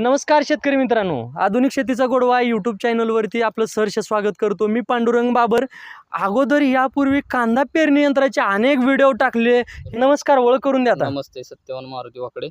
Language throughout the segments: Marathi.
नमस्कार शेतकरी मित्रांनो. आधुनिक शेतीचा गोडवा यूट्यूब चॅनलवरती आपलं सहर्ष स्वागत करतो. मी पांडुरंग बाबर. अगोदर यापूर्वी कांदा पेरणी यंत्राचे अनेक व्हिडिओ टाकले. नमस्कार ओळख करून द्या आता. नमस्ते सत्यवान मारुती वाकडे.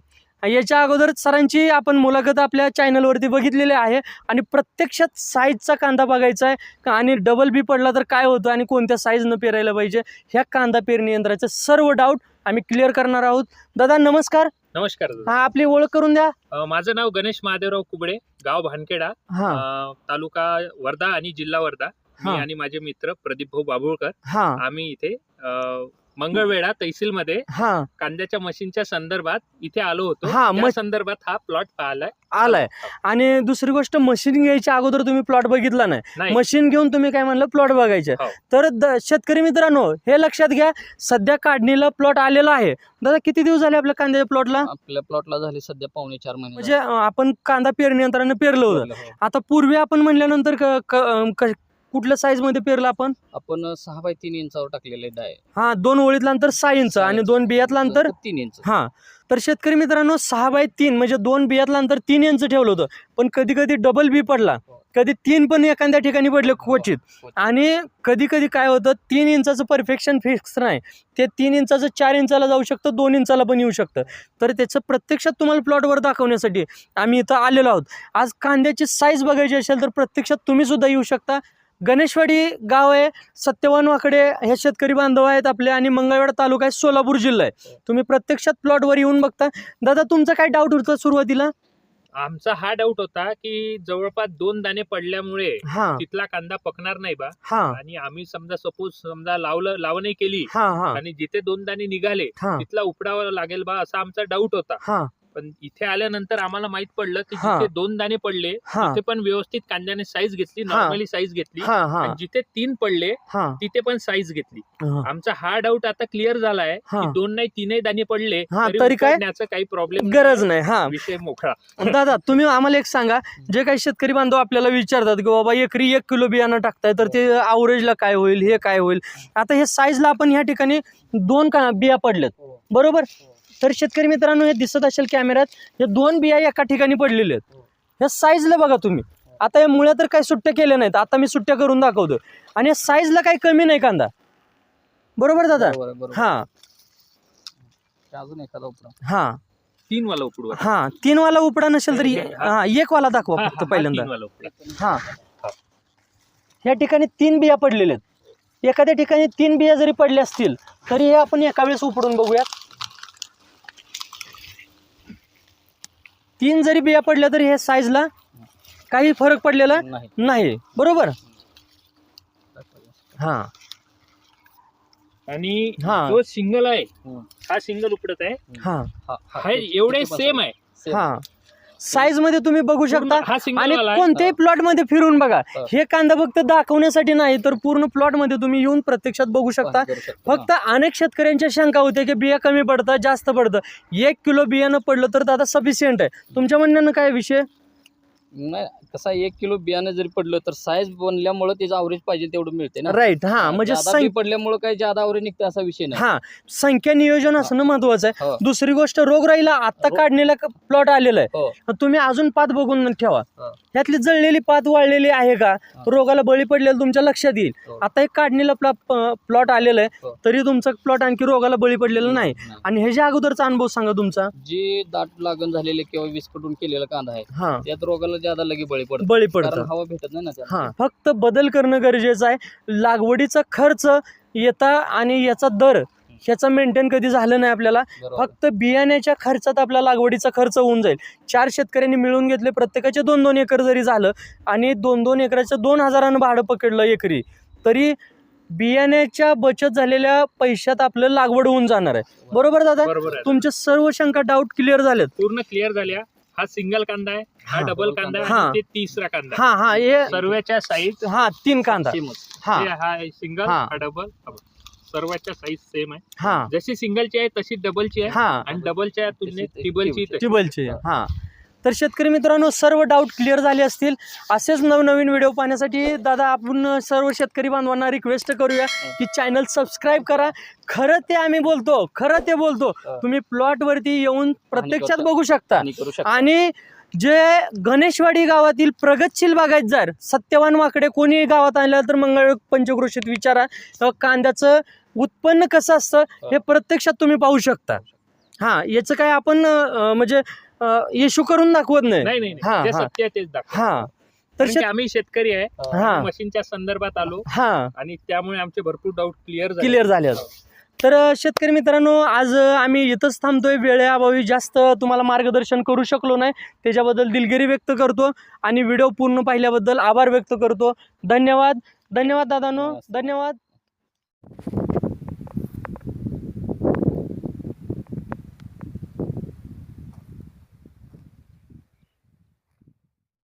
याच्या अगोदर सरांची आपण मुलाखत आपल्या चॅनलवरती बघितलेली आहे. आणि प्रत्यक्षात साईजचा कांदा बघायचा आहे. का- आणि डबल बी पडला तर काय होतं? आणि कोणत्या साईजनं पेरायला पाहिजे? ह्या कांदा पेरणी यंत्राचे सर्व डाऊट आम्ही क्लिअर करणार आहोत. दादा नमस्कार. नमस्कार दादा. हा आपली ओळख करून द्या. अ, माझं नाव गणेश महादेवराव कुबडे गाव भानखेडा. हा. अ, तालुका वर्धा आणि जिल्हा वर्धा. मी हा. आणि माझे मित्र प्रदीप भाऊ बाबुळकर हा. आम्ही इथे अ, मंगळवेढा तहसीलमध्ये हा. कांद्याच्या मशीनच्या संदर्भात इथे आलो होतो. हा, त्या मश- संदर्भात हा प्लॉट पाहिलाय. आलाय. आणि दुसरी गोष्ट मशीन घ्यायच्या अगोदर तुम्ही प्लॉट बघितला नाही. नाही. मशीन घेऊन तुम्ही काय म्हणलं प्लॉट बघायचे. हो. तर द- शेतकरी मित्रांनो हे लक्षात घ्या सध्या काढणीला प्लॉट आलेला आहे. दादा किती दिवस झाले आपल्या कांद्याच्या प्लॉटला? आपल्या प्लॉटला झाले सध्या पावणे चार महिने म्हणजे अं, आपण कांदा पेरणी यंत्रानं पेरलं होतं. झाले. हो. आता पूर्वी आपण म्हणल्यानंतर क- क- अं, क- कुठल्या साईजमध्ये पेरलं आपण? आपण सहा बाय तीन इंचावर टाकलेले डाय. हा दोन ओळीतलं अंतर सहा इंच आणि दोन बियातलं अंतर तीन इंच. हा. तर शेतकरी मित्रांनो सहा बाय तीन म्हणजे दोन बियातलं अंतर तीन इंच ठेवलं होतं. पण कधी कधी डबल बी पडला कधी तीन पण एखाद्या ठिकाणी पडले क्वचित. आणि कधी कधी काय होतं तीन इंचाचं परफेक्शन फिक्स नाही. ते तीन इंचाचं चार इंचाला जाऊ शकतं दोन इंचाला पण येऊ शकतं. तर त्याचं प्रत्यक्षात तुम्हाला प्लॉटवर दाखवण्यासाठी आम्ही इथं आलेलो आहोत. आज कांद्याची साईज बघायची असेल तर प्रत्यक्षात तुम्ही सुद्धा येऊ शकता. गणेशवाडी गाव आहे. सत्यवान वाकडे हे शेतकरी बांधव आहेत आपले आणि मंगळवेढा तालुका आहे सोलापूर जिल्हा आहे. तुम्ही प्रत्यक्षात प्लॉटवर येऊन बघता. दादा तुमचा काय डाऊट होता सुरुवातीला? आमचा हा डाऊट होता की जवळपास दोन दाणे पडल्यामुळे हा. तिथला कांदा पकणार नाही बा. हा. आणि आम्ही समजा सपोज समजा लावलं लावणी केली हा हा. आणि जिथे दोन दाणे निघाले हा. तिथला उपडावा लागेल बा असा आमचा डाऊट होता. हा. पण इथे आल्यानंतर आम्हाला माहीत पडलं की हा. जिथे दोन दाणे पडले हा. तिथे पण व्यवस्थित कांद्याने साईज घेतली हा. नॉर्मली साईज घेतली. हा हा. आणि जिथे तीन पडले हा. तिथे पण साईज घेतली. हा. आमचा हा डाऊट आता क्लिअर झालाय हा. की दोन नाही तीनही दाणे पडले हा, तरी काय? उतरण्याचा काही प्रॉब्लेम गरज नाही हा. विषय मोकळा. दादा तुम्ही आम्हाला एक सांगा जे काही शेतकरी बांधव आपल्याला विचारतात की बाबा एकरी एक किलो बियाणं टाकताय तर ते अवरेजला काय होईल हे काय होईल? आता हे साईजला आपण ह्या ठिकाणी दोन का बिया पडल्यात. बरोबर? तर शेतकरी मित्रांनो हे दिसत असेल कॅमेऱ्यात हे दोन बिया एका ठिकाणी पडलेले आहेत. ह्या साईजला बघा तुम्ही. आता या मुळ्या तर काही सुट्ट्या केल्या नाहीत. आता मी सुट्ट्या करून दाखवतो आणि या साईजला काही कमी नाही कांदा. बरोबर दादा? हा. अजून एखादा उपरा हा. तीन वाला उपडू हा तीन वाला उपडा नसेल तरी हा एक वाला दाखवा फक्त पहिल्यांदा. उपडा. हा. या ठिकाणी तीन बिया पडलेल्या आहेत. एखाद्या ठिकाणी तीन बिया जरी पडल्या असतील तरी हे आपण एका वेळेस उपडून बघूयात. तीन जरी बिया पडल्या तरी हे साईजला काही फरक पडलेला नाही. नाही. बरोबर? हा. आणि हा. जो सिंगल आहे. हा सिंगल उपडत आहे. हा. हा, हा, हा एवढे सेम आहे. हा. साईजमध्ये तुम्ही बघू शकता पूर्ण हा आणि वाला आहे. कोणत्याही प्लॉटमध्ये फिरून बघा. हा. हे कांदा फक्त दाखवण्यासाठी नाही तर पूर्ण प्लॉटमध्ये तुम्ही येऊन प्रत्यक्षात बघू शकता. करू शकतो. फक्त अनेक शेतकऱ्यांच्या शंका होत्या की बिया कमी पडतात जास्त पडतं. एक किलो बियाणं पडलं तर दादा सफिशियंट आहे. तुमच्या म्हणण्यानं काय विषय? नाही कसं आहे, एक किलो बियाणं जरी पडलं तर साईज बनल्यामुळे त्याचं अवरेज पाहिजे तेवढं मिळते ना. राईट हा म्हणजे जादा पडल्यामुळे काही जादा अवरेज निघते असा विषय नाही. हा संख्या नियोजन असणं महत्वाचं आहे. हो. दुसरी गोष्ट रोगराईला आत्ता रोग- काढलेला प्लॉट आलेला आहे. हो. तुम्ही अजून पात बघून ठेवा. हो. ह्यातली जळलेली पात वाळलेली आहे का? हो. रोगाला बळी पडलेलं तुमच्या लक्षात येईल. हो. आता एक काढणीला प्लॉट आलेला आहे. हो. तरी तुमचा प्लॉट आणखी रोगाला बळी पडलेला नाही. नाही. आणि ह्याच्या अगोदरचा अनुभव सांगा तुमचा. जे दाट लागण झालेले किंवा विस्कटून केलेला कांदा आहे हा. त्यात रोगाला ज्यादा लगे बळी पडतो बळी कारण पडतं हवा भेटत नाही ना त्याला. हा फक्त बदल करणं गरजेचं आहे. लागवडीचा खर्च येता आणि याचा दर ह्याचा मेंटेन कधी झालं नाही आपल्याला. बरोबर. फक्त बियाण्याच्या खर्चात आपला लागवडीचा खर्च होऊन जाईल. चार शेतकऱ्यांनी मिळून घेतले प्रत्येकाचे दोन दोन एकर जरी झालं आणि दोन दोन एकराचं दोन हजारानं भाडं पकडलं एकरी तरी बियाण्याच्या बचत झालेल्या पैशात आपलं लागवड होऊन जाणार आहे. बरोबर. दादा? बरोबर आहे. तुमचे सर्व शंका डाऊट क्लिअर झालेत. पूर्ण क्लिअर झाल्या. हा सिंगल कांदा आहे हा हा. डबल कांदा आहे हा. आणि ते तिसरा कांदा. हा हा हे सर्वाच्या साईज हा तीन कांदा सेमच. हा हा सिंगल हा. हा डबल सर्वाच्या साईज सेम आहे हा जशी सिंगलची आहे तशी डबलची आहे हा आणि डबलच्या तुलनेत टिबलची. टिबलचे हा तर शेतकरी मित्रांनो सर्व डाऊट क्लिअर झाले असतील. असेच नवनवीन व्हिडिओ पाहण्यासाठी दादा आपण सर्व शेतकरी बांधवांना रिक्वेस्ट करूया की चॅनल सबस्क्राईब करा. खरं ते आम्ही बोलतो खरं ते बोलतो. तुम्ही प्लॉट वरती येऊन प्रत्यक्षात. बघू शकता. आणि जे गणेशवाडी गावातील प्रगतशील बागायतदार सत्यवान वाकडे कोणी गावात आलं तर मंगळ पंचक्रोशीत विचारा. कांद्याचं उत्पन्न कसं असतं हे प्रत्यक्षात तुम्ही पाहू शकता. हां याचं काय आपण म्हणजे इशू करून दाखवत नाही. नाही नाही हा, नाही. जे हा. सत्य आहे तेच दाखव हां. तर कारण की शेत आम्ही शेतकरी आहे. हां. मशीनच्या संदर्भात आलो. हां. आणि त्यामुळे आमचे भरपूर डाऊट क्लिअर झाले. क्लिअर झाले तर अ, शेतकरी मित्रांनो आज अ, आम्ही इथंच थांबतोय. वेळेअभावी जास्त तुम्हाला मार्गदर्शन करू शकलो नाही. त्याच्याबद्दल दिलगिरी व्यक्त करतो. आणि व्हिडिओ पूर्ण पाहिल्याबद्दल आभार व्यक्त करतो. धन्यवाद. धन्यवाद दादानो. धन्यवाद.